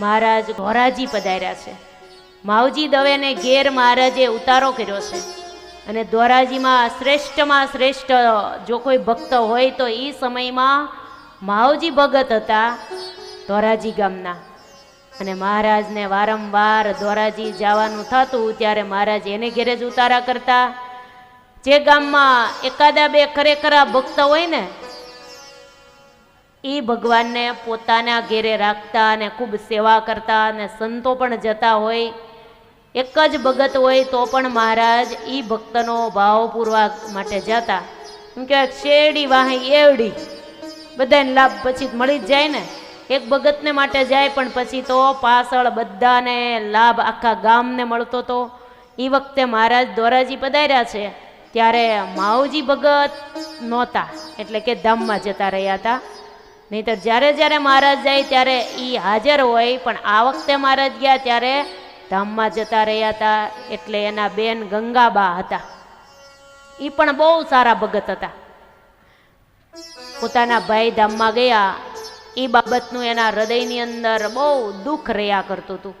મહારાજ ધોરાજી પધાર્યા છે. માવજી દવેને ઘેર મહારાજે ઉતારો કર્યો છે. અને ધોરાજીમાં શ્રેષ્ઠમાં શ્રેષ્ઠ જો કોઈ ભક્ત હોય તો એ સમયમાં માવજી ભગત હતા ધોરાજી ગામના. અને મહારાજને વારંવાર ધોરાજી જવાનું થતું ત્યારે મહારાજ એને ઘેરે જ ઉતારા કરતા. જે ગામમાં એકાદા બે ખરેખરા ભક્ત હોય ને એ ભગવાનને પોતાના ઘેરે રાખતા અને ખૂબ સેવા કરતા અને સંતો પણ જતા હોય, એક જ ભગત હોય તો પણ મહારાજ એ ભક્તનો ભાવપૂર્વક માટે જતા. એમ કહેવાય શેરડી વાહે એવડી. બધાને લાભ પછી મળી જ જાય ને. એક ભગતને માટે જાય પણ પછી તો પાછળ બધાને લાભ આખા ગામને મળતો તો. એ વખતે મહારાજ દોરાજી પધાર્યા છે. ત્યારે માવજી ભગત નહોતા. એટલે કે ધામમાં જતા રહ્યા હતા. નહીતર જ્યારે જ્યારે મહારાજ જાય ત્યારે એ હાજર હોય, પણ આ વખતે મહારાજ ગયા ત્યારે ધામમાં જતા રહ્યા હતા, એટલે એના બેન ગંગાબા હતા. એ પણ બહુ સારા ભગત હતા. પોતાના ભાઈ ધામમાં ગયા એ બાબતનું એના હૃદયની અંદર બહુ દુઃખ રહ્યા કરતું હતું.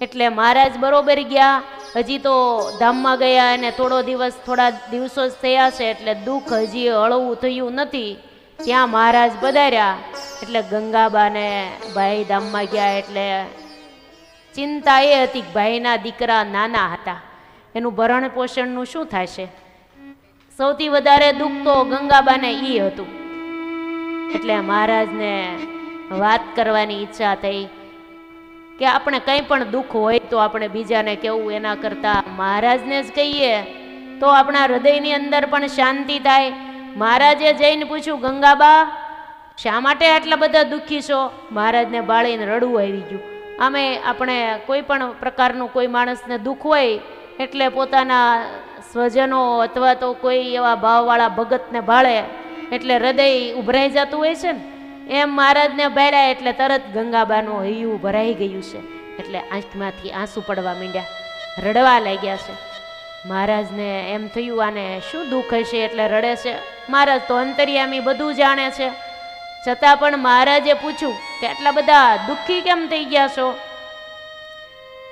એટલે મહારાજ બરોબર ગયા, હજી તો ધામમાં ગયા અને થોડો દિવસ, થોડા દિવસો જ થયા છે, એટલે દુઃખ હજી હળવું થયું નથી. ત્યાં મહારાજ પધાર્યા. એટલે ગંગાબાને ભાઈ ધામમાં ગયા એટલે ચિંતા એ હતી કે ભાઈના દીકરા નાના હતા. એનું ભરણ પોષણનું શું થશે? સૌથી વધારે દુઃખ તો ગંગાબાને એ હતું. એટલે મહારાજને વાત કરવાની ઈચ્છા થઈ કે આપણે કંઈ પણ દુઃખ હોય તો આપણે બીજાને કેવું એના કરતાં મહારાજને જ કહીએ તો આપણા હૃદયની અંદર પણ શાંતિ થાય મહારાજે જઈને પૂછ્યું, ગંગાબા, શા માટે આટલા બધા દુઃખી છો? મહારાજને બાળીને રડવું આવી ગયું. આમે આપણે કોઈ પણ પ્રકારનું કોઈ માણસને દુઃખ હોય એટલે પોતાના સ્વજનો અથવા તો કોઈ એવા ભાવવાળા ભગતને ભાળે એટલે હૃદય ઉભરાઈ જતું હોય છે ને, એમ મહારાજને ભાડ્યા એટલે તરત ગંગાબાનું હૈયું ભરાઈ ગયું છે એટલે આંખમાંથી આંસુ પડવા માંડ્યા. રડવા લાગ્યા છે. મહારાજને એમ થયું, આને શું દુઃખ હશે એટલે રડે છે? મહારાજ તો અંતરિયામી બધું જાણે છે. છતાં પણ મહારાજે પૂછ્યું, કે આટલા બધા દુઃખી કેમ થઈ ગયા છો?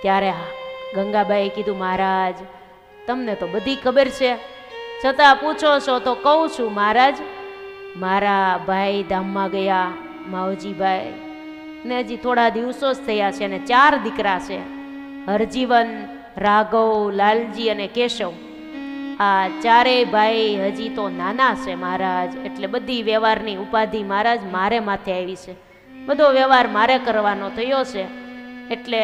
ત્યારે ગંગાબાઈએ કીધું, મહારાજ, તમને તો બધી ખબર છે. છતાં પૂછો છો તો કહું છું, મહારાજ, મારા ભાઈ ધામમાં ગયા, માવજીભાઈ ને હજી થોડા દિવસો જ થયા છે અને ચાર દીકરા છે. હરજીવન, રાઘવ, લાલજી અને કેશવ. આ ચારેય ભાઈ હજી તો નાના છે મહારાજ. એટલે બધી વ્યવહારની ઉપાધિ મહારાજ મારે માથે આવી છે. બધો વ્યવહાર મારે કરવાનો થયો છે. એટલે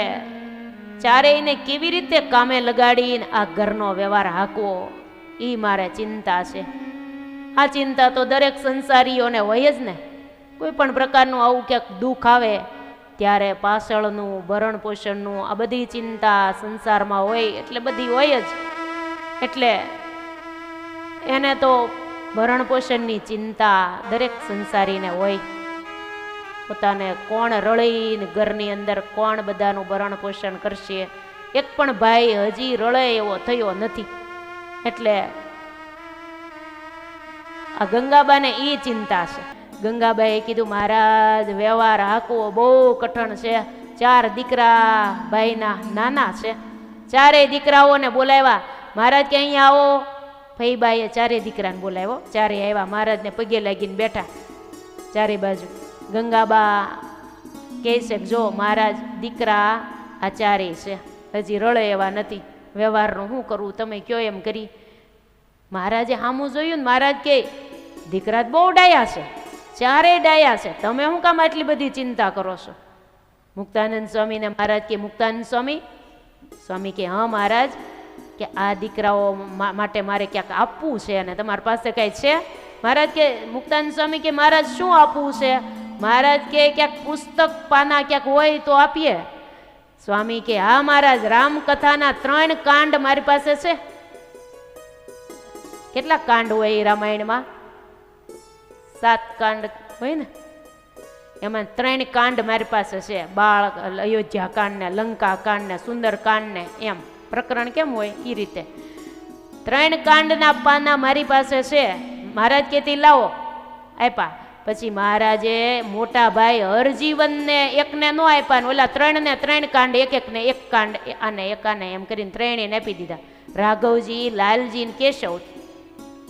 ચારેયને કેવી રીતે કામે લગાડીને આ ઘરનો વ્યવહાર હાંકવો એ મારે ચિંતા છે. આ ચિંતા તો દરેક સંસારીઓને હોય જ ને. કોઈ પણ પ્રકારનું આવું ક્યાંક દુઃખ આવે, ત્યારે પાછળનું ભરણ પોષણનું આ બધી ચિંતા સંસારમાં હોય, એટલે બધી હોય જ. એટલે એને તો ભરણ પોષણની ચિંતા દરેક સંસારીને હોય. પોતાને કોણ રળીને ઘરની અંદર કોણ બધાનું ભરણ પોષણ કરશે? એક પણ ભાઈ હજી રળે એવો થયો નથી. એટલે આ ગંગાબાને એ ચિંતા છે. ગંગાબાએ કીધું, મહારાજ, વ્યવહાર હાકવો બહુ કઠણ છે. ચાર દીકરા ભાઈના નાના છે. ચારેય દીકરાઓને બોલાવ્યા. મહારાજ કે, અહીંયા આવો. ફઈબાઈએ ચારે દીકરાને બોલાવ્યો. ચારે આવ્યા, મહારાજને પગે લાગીને બેઠા. ચારે બાજુ. ગંગાબા કહે છે જો મહારાજ, દીકરા આ ચારે છે. હજી રળે એવા નથી. વ્યવહારનું શું કરવું તમે કયો એમ કરી. મહારાજે સામું જોયું ને મહારાજ કે દીકરા જ બહુ ડાયા છે. ચારેય ડાયા છે. તમે શું કામ આટલી બધી ચિંતા કરો છો? મુક્તાનંદ સ્વામીને મહારાજ કે મુક્તાનંદ સ્વામી? સ્વામી કે હા મહારાજ. કે આ દીકરાઓ માટે મારે ક્યાંક આપવું છે અને તમારી પાસે કાંઈ છે? મહારાજ કે મુક્તાન સ્વામી કે, મહારાજ, શું આપવું છે? મહારાજ કે, ક્યાંક પુસ્તક પાના ક્યાંક હોય તો આપીએ. સ્વામી કે, હા, મહારાજ, રામકથાના ત્રણ કાંડ મારી પાસે છે. કેટલા કાંડ હોય એ રામાયણમાં? સાત કાંડ હોય ને? એમાં ત્રણ કાંડ મારી પાસે છે. બાળ અયોધ્યા કાંડ ને લંકા કાંડ ને સુંદર કાંડ ને એમ. પ્રકરણ કેમ હોય એ રીતે? ત્રણ કાંડના પાના મારી પાસે છે. મહારાજ કેતી લાવો. આપ્યા પછી મહારાજે મોટા ભાઈ હરજીવનને એકને ન આપ્યા ને ઓલા ત્રણને ત્રણ કાંડ એક એકને એક કાંડ, આને એક આને એમ કરીને ત્રણેયને આપી દીધા. રાઘવજી, લાલજી ને કેશવ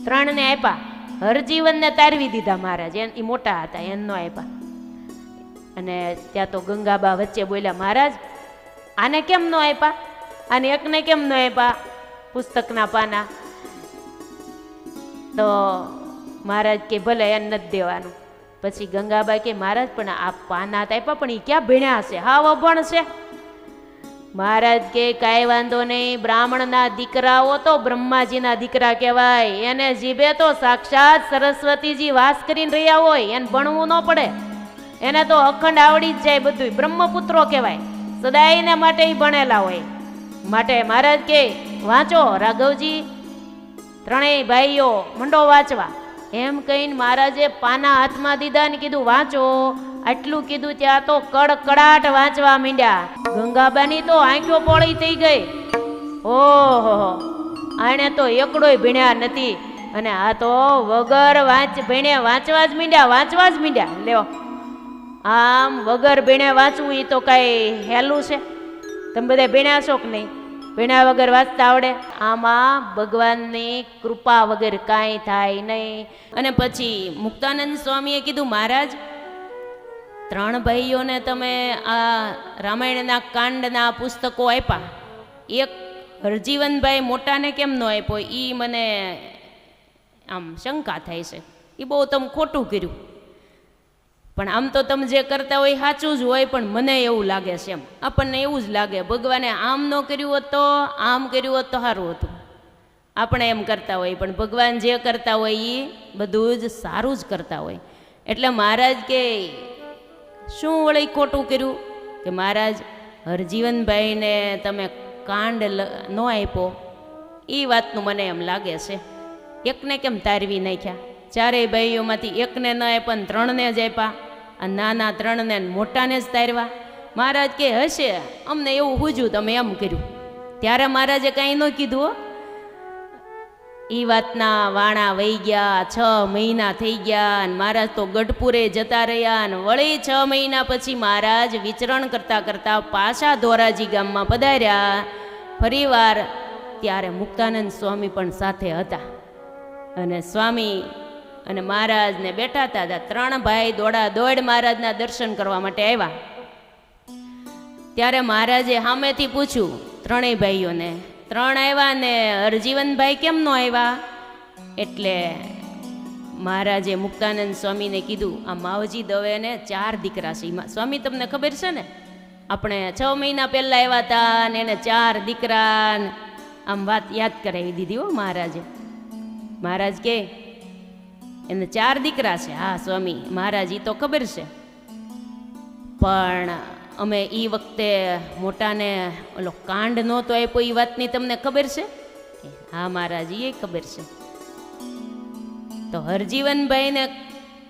ત્રણને આપ્યા હરજીવનને તારવી દીધા મહારાજ. એ મોટા હતા એમનો આપ્યા અને ત્યાં તો ગંગાબા વચ્ચે બોલ્યા, મહારાજ, આને કેમ ન આપ્યા આને એકને કેમ ન આપ્યા પુસ્તકના પાના. તો મહારાજ કે ભલે એને નથી દેવાનું. પછી ગંગાબાઈ કે મહારાજ, પણ આ પાના આપ્યા પણ એ ક્યાં ભીણ્યા હશે હા અભણ છે. મહારાજ કે, કાંઈ વાંધો નહીં, બ્રાહ્મણના દીકરાઓ તો બ્રહ્માજીના દીકરા કહેવાય. એને જીભે તો સાક્ષાત સરસ્વતીજી વાસ કરીને રહ્યા હોય, એને ભણવું ન પડે. એને તો અખંડ આવડી જ જાય બધું બ્રહ્મપુત્રો કહેવાય. સદાયને માટે ઈ ભણેલા હોય. માટે મહારાજ કે, વાંચો રાઘવજી. ત્રણેય ભાઈઓ મંડો વાંચવા. એમ કહીને મહારાજે પાના હાથમાં દીધા ને કીધું, વાંચો. આટલું કીધું ત્યાં તો કડકડાટ વાંચવા માંડ્યા. ગંગાબાની તો આંખો પોળી થઈ ગઈ. ઓહો, આણે તો એકડોય ભીણ્યા નથી. અને આ તો વગર વાંચ, ભીણે વાંચવા જ મીંડ્યા, વાંચવા જ મીંડ્યા. લ્યો, આમ વગર ભીણે વાંચવું એ તો કાંઈ હેલું છે. તમે બધા ભીણ્યા છો કે નહીં? ભીણ્યા વગર વાંચતા આવડે? આમાં ભગવાનની કૃપા વગર કાંઈ થાય નહીં. અને પછી મુક્તાનંદ સ્વામીએ કીધું, મહારાજ, ત્રણ ભાઈઓને તમે આ રામાયણના કાંડના પુસ્તકો આપ્યા. એક હરજીવનભાઈ મોટાને કેમ ન આપ્યો? એ મને આમ શંકા થાય છે. એ બહુ તમે ખોટું કર્યું. પણ આમ તો તમે જે કરતા હોય સાચું જ હોય, પણ મને એવું લાગે છે એમ. આપણને એવું જ લાગે, ભગવાને આમ ન કર્યું હોત તો આમ કર્યું હોત તો સારું હતું. આપણે એમ કરતા હોય, પણ ભગવાન જે કરતા હોય એ બધું જ સારું જ કરતા હોય. એટલે મહારાજ કે, શું વળી ખોટું કર્યું? કે મહારાજ, હરજીવનભાઈને તમે કાંડ ન આપ્યો. એ વાતનું મને એમ લાગે છે. એકને કેમ તારવી નાખ્યા? ચારેય ભાઈઓમાંથી એકને ન આપ્યા ત્રણને જ આપ્યા. આ નાના ત્રણને મોટાને જ તારવા. મહારાજ કે, હશે, અમને એવું હુજ્યું, તમે એમ કર્યું. ત્યારે મહારાજે કાંઈ ન કીધું એ વાતના વાણા વહી ગયા, છ મહિના થઈ ગયા, અને મહારાજ તો ગઢપુરે જતા રહ્યા, અને વળી છ મહિના પછી મહારાજ વિચરણ કરતા કરતા પાછા ધોરાજી ગામમાં પધાર્યા. ફરીવાર ત્યારે મુક્તાનંદ સ્વામી પણ સાથે હતા. અને સ્વામી અને મહારાજને બેઠા હતા ત્રણ ભાઈ દોડા દોડ મહારાજના દર્શન કરવા માટે આવ્યા. ત્યારે મહારાજે સામેથી પૂછ્યું, ત્રણેય ભાઈઓને, ત્રણ આવ્યા ને હરજીવનભાઈ કેમ નો આવ્યા? એટલે મહારાજે મુક્તાનંદ સ્વામીને કીધું, આ માવજી દવેને ચાર દીકરા છે. સ્વામી તમને ખબર છે ને? આપણે છ મહિના પહેલાં આવ્યા હતા ને એને ચાર દીકરા આમ વાત યાદ કરાવી દીધી હો મહારાજે. મહારાજ કે એને ચાર દીકરા છે. હા, સ્વામી મહારાજ એ તો ખબર છે. પણ અમે એ વખતે મોટાને ઓલો કાંડ નહોતો આપ્યો એ વાતની તમને ખબર છે? હા મહારાજ એ ખબર છે. તો હરજીવનભાઈને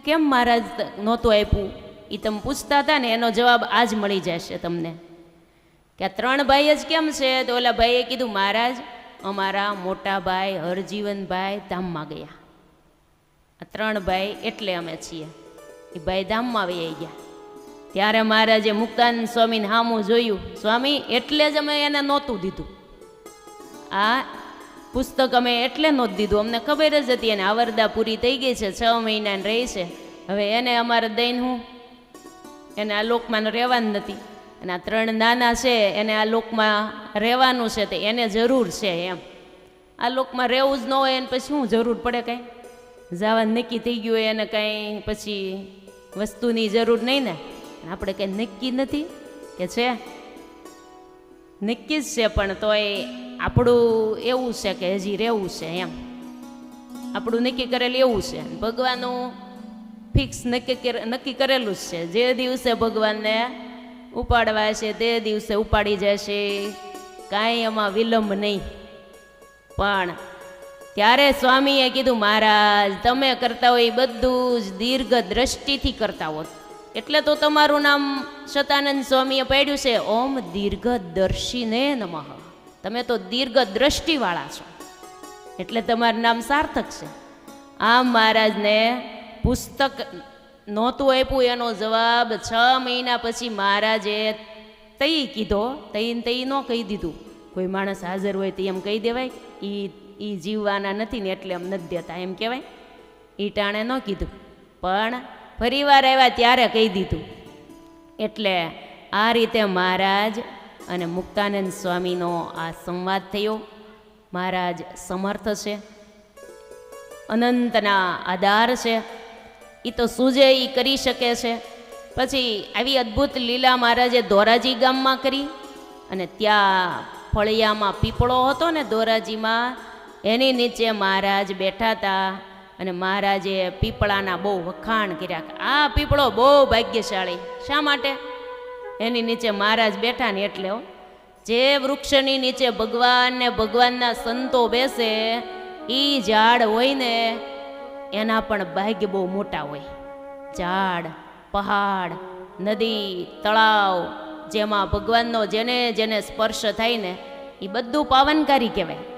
કેમ મહારાજ નહોતું આપ્યું? એ તમે પૂછતા હતા ને, એનો જવાબ આજ મળી જશે તમને. કે આ ત્રણ ભાઈ જ કેમ છે? તો ઓલા ભાઈએ કીધું, મહારાજ, અમારા મોટા ભાઈ હરજીવનભાઈ ધામમાં ગયા. આ ત્રણ ભાઈ એટલે અમે છીએ. એ ભાઈ ધામમાં વહી ગયા. ત્યારે મહારાજે મુક્તાનંદ સ્વામીને હામું જોયું, સ્વામી, એટલે જ અમે એને નહોતું દીધું. આ પુસ્તક અમે એટલે નહોતું દીધું. અમને ખબર જ હતી એને આવરદા પૂરી થઈ ગઈ છે, છ મહિનાને રહી છે. હવે એને અમારે દઈને હું એને આ લોકમાં રહેવાનું નથી. અને આ ત્રણ નાના છે, એને આ લોકમાં રહેવાનું છે, તે એને જરૂર છે એમ. આ લોકમાં રહેવું જ ન હોય, એને પછી શું જરૂર પડે કાંઈ? જવાનું નક્કી થઈ ગયું હોય એને કાંઈ પછી વસ્તુની જરૂર નહીં ને. આપણે કંઈ નક્કી નથી કે છે? નક્કી જ છે પણ તોય આપણું એવું છે કે હજી રહેવું છે એમ. આપણું નક્કી કરેલું એવું છે. ભગવાનનું ફિક્સ નક્કી નક્કી કરેલું જ છે. જે દિવસે ભગવાનને ઉપાડવા છે, તે દિવસે ઉપાડી જશે કાંઈ એમાં વિલંબ નહીં. પણ ત્યારે સ્વામીએ કીધું, મહારાજ, તમે કરતા હોય એ બધું જ દીર્ઘ દ્રષ્ટિથી કરતા હો એટલે તો તમારું નામ સતાનંદ સ્વામીએ પાડ્યું છે, ઓમ દીર્ઘદર્શીને નમઃ. તમે તો દીર્ઘ દ્રષ્ટિવાળા છો. એટલે તમારું નામ સાર્થક છે. આમ મહારાજને પુસ્તક નહોતું આપ્યું, એનો જવાબ છ મહિના પછી મહારાજે તઈ કીધો, તઈને તઈ ન કહી દીધું. કોઈ માણસ હાજર હોય તો એમ કહી દેવાય એ એ જીવવાના નથી ને એટલે એમ નથી દેતા, એમ કહેવાય. એ ટાણે ન કીધું, પણ ફરીવાર આવ્યા ત્યારે કહી દીધું. એટલે આ રીતે મહારાજ અને મુક્તાનંદ સ્વામીનો આ સંવાદ થયો. મહારાજ સમર્થ છે, અનંતના આધાર છે. એ તો સૂજે એ કરી શકે છે. પછી આવી અદ્ભુત લીલા મહારાજે ધોરાજી ગામમાં કરી અને ત્યાં ફળિયામાં પીપળો હતો ને ધોરાજીમાં એની નીચે મહારાજ બેઠા હતા અને મહારાજે પીપળાના બહુ વખાણ કર્યા આ પીપળો બહુ ભાગ્યશાળી. શા માટે? એની નીચે મહારાજ બેઠા ને એટલે જે વૃક્ષની નીચે ભગવાન ને ભગવાનના સંતો બેસે એ ઝાડ હોય ને એના પણ ભાગ્ય બહુ મોટા હોય. ઝાડ, પહાડ, નદી, તળાવ, જેમાં ભગવાનનો જેને જેને સ્પર્શ થાય ને એ બધું પાવનકારી કહેવાય.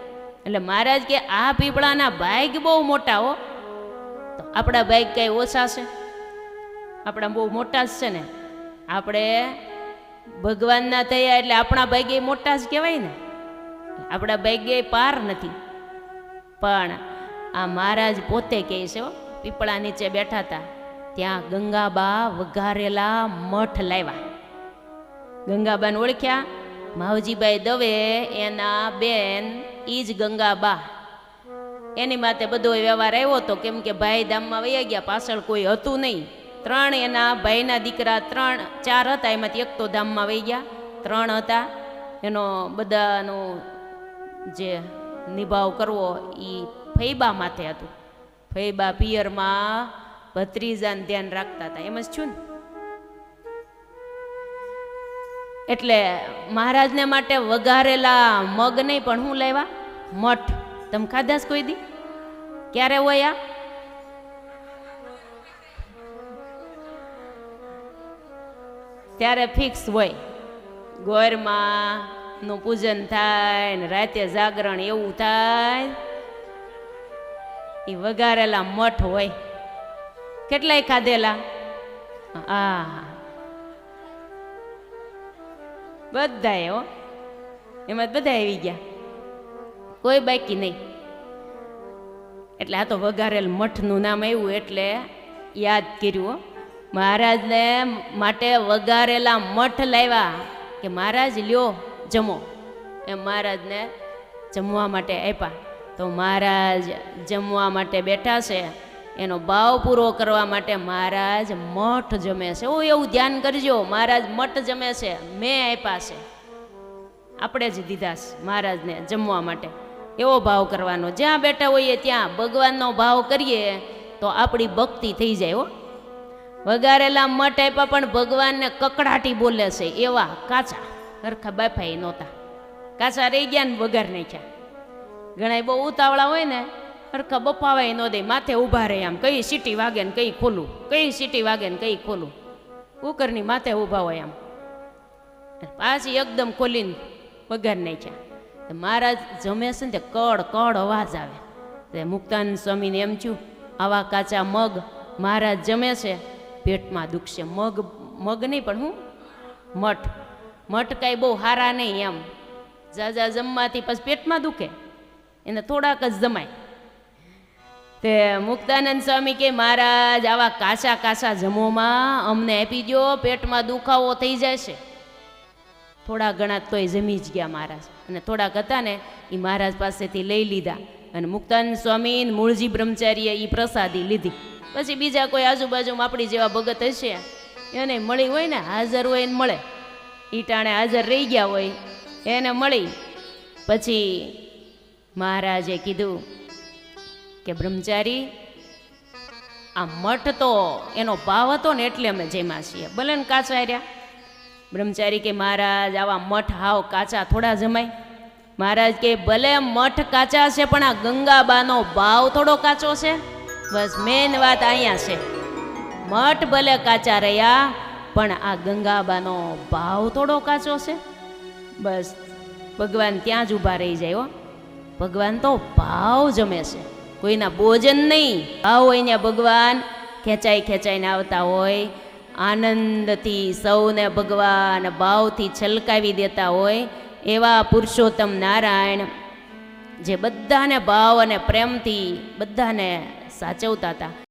એટલે મહારાજ કે, આ પીપળાના ભાગ બહુ મોટા હો. તો આપણા ભાગ કઈ ઓછા છે? આપણા બહુ મોટા જ છે ને? આપણે ભગવાનના થયા એટલે આપણા ભાગ્ય મોટા જ કહેવાય ને? આપણા ભાગ્ય પાર નથી. પણ આ મહારાજ પોતે કહે છે પીપળા નીચે બેઠા હતા, ત્યાં ગંગાબા વઘારેલા મઠ લાવ્યા. ગંગાબાને ઓળખ્યા, માવજીભાઈ દવે એના બેન ઈ જ ગંગાબા એની માથે બધો વ્યવહાર આવ્યો હતો કેમ કે ભાઈ ધામમાં વયા ગયા, પાછળ કોઈ હતું નહીં. ત્રણ એના ભાઈના દીકરા ત્રણ, ચાર હતા, એમાંથી એક તો ધામમાં વહી ગયા. ત્રણ હતા. એનો બધાનો જે નિભાવ કરવો એ ફૈબા માથે હતું. ફૈબા પિયરમાં ભત્રીજાને ધ્યાન રાખતા હતા. એમ જ છું ને. એટલે મહારાજને માટે વઘારેલા મગ નહીં, પણ હું લેવા? મઠ. તમે ખાધા કોઈ દી? ક્યારે હોય આ ત્યારે ફિક્સ હોય. ગોરમાં નું પૂજન થાય ને રાતે જાગરણ એવું થાય. એ વઘારેલા મઠ હોય. કેટલાય ખાધેલા? આ બધાએ હો. એમાં બધા આવી ગયા. કોઈ બાકી નહીં. એટલે આ તો વઘારેલ મઠનું નામ આવ્યું એટલે યાદ કર્યું મહારાજને માટે વઘારેલા મઠ લાવ્યા કે મહારાજ લ્યો જમો. એમ મહારાજને જમવા માટે આપ્યા. તો મહારાજ જમવા માટે બેઠા છે. એનો ભાવ પૂરો કરવા માટે મહારાજ મઠ જમે છે. ઓ એવું ધ્યાન કરજો, મહારાજ મઠ જમે છે. મેં આપ્યા છે. આપણે જ દીધા છે મહારાજને જમવા માટે. એવો ભાવ કરવાનો. જ્યાં બેઠા હોઈએ ત્યાં ભગવાનનો ભાવ કરીએ તો આપણી ભક્તિ થઈ જાય હો. વગારેલા મઠ આપ્યા પણ ભગવાનને કકડાટી બોલે છે. એવા કાચા, હરખા બાફાઈ નહોતા. કાચા રહી ગયા ને વગાર નાખ્યા. ઘણા બહુ ઉતાવળા હોય ને, હરખા બફાવાય ન દે. માથે ઊભા રહે આમ. કઈ સીટી વાગે ને કઈ ખોલું. કઈ સીટી વાગે ને કઈ ખોલું. કુકરની માથે ઊભા હોય આમ. પાછી એકદમ ખોલીને વઘાર નાખ્યા. મહારાજ જમે છે ને તે કડ કડ અવાજ આવે. તે મુક્તાનંદ સ્વામીને એમ થયું, આવા કાચા મગ મહારાજ જમે છે. પેટમાં દુખશે. મગ મગ નહીં પણ હું? મઠ. મઠ કાંઈ બહુ હારા નહીં એમ. જાજા જમવાથી પછી પેટમાં દુખે. એને થોડાક જ જમાય. તે મુક્તાનંદ સ્વામી કે, મહારાજ, આવા કાચા કાચા જમોમાં અમને આપી દો પેટમાં દુખાવો થઈ છે. થોડા ઘણા તોય જમી જ ગયા મહારાજ. અને થોડાક હતા ને એ મહારાજ પાસેથી લઈ લીધા. અને મુક્તાન સ્વામી મૂળજી બ્રહ્મચારીએ એ પ્રસાદી લીધી. પછી બીજા કોઈ આજુબાજુમાં આપણી જેવા ભગત હશે? એને મળી હોય ને, હાજર હોય એને મળે. ઈટાણે હાજર રહી ગયા હોય, એને મળી. પછી મહારાજે કીધું કે, બ્રહ્મચારી, આ મઠ તો એનો ભાવ હતો ને એટલે અમે જેમાં છીએ. ભલે ને કાચા રહ્યા. બ્રહ્મચારી કે, મહારાજ, આવા મઠ હાવ કાચા થોડા જમાય. મહારાજ કે, ભલે મઠ કાચા છે, પણ આ ગંગાબાનો ભાવ થોડો કાચો છે. બસ, મેન વાત અહીંયા છે. મઠ ભલે કાચા રહ્યા, પણ આ ગંગાબાનો ભાવ થોડો કાચો છે. બસ, ભગવાન ત્યાં જ ઊભા રહી જાય હો. ભગવાન તો ભાવ જમે છે. કોઈના ભોજન નહીં. ભાવ હોય ભગવાન ખેંચાઈ ખેંચાઈને આવતા હોય આનંદથી સૌને ભગવાન ભાવથી છલકાવી દેતા હોય એવા પુરુષોત્તમ નારાયણ જે બધાને ભાવ અને પ્રેમથી બધાને સાચવતા હતા.